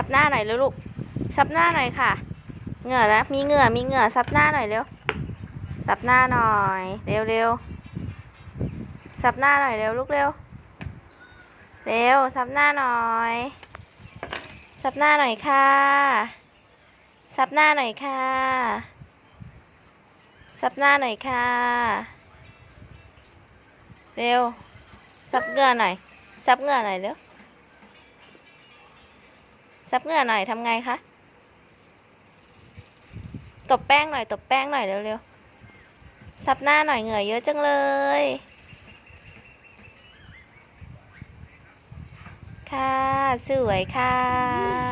ซับหน้าหน่อยเร็วลูกซับหน้าหน่อยค่ะ เหงื่อนะมีเหงื่อมีเหงื่อซับหน้าหน่อยเร็วซับหน้าหน่อยเร็วเร็วซับหน้าหน่อยเร็วลูกเร็วเร็วซับหน้าหน่อยซับหน้าหน่อยค่ะซับหน้าหน่อยค่ะซับหน้าหน่อยค่ะเร็วซับเหงื่อหน่อยซับเหงื่อหน่อยเร็ว ซับเหงื่อหน่อยทำไงคะ ตบแป้งหน่อย ตบแป้งหน่อยเร็วๆ ซับหน้าหน่อยเหงื่อเยอะจังเลย ค่ะ สวยค่ะ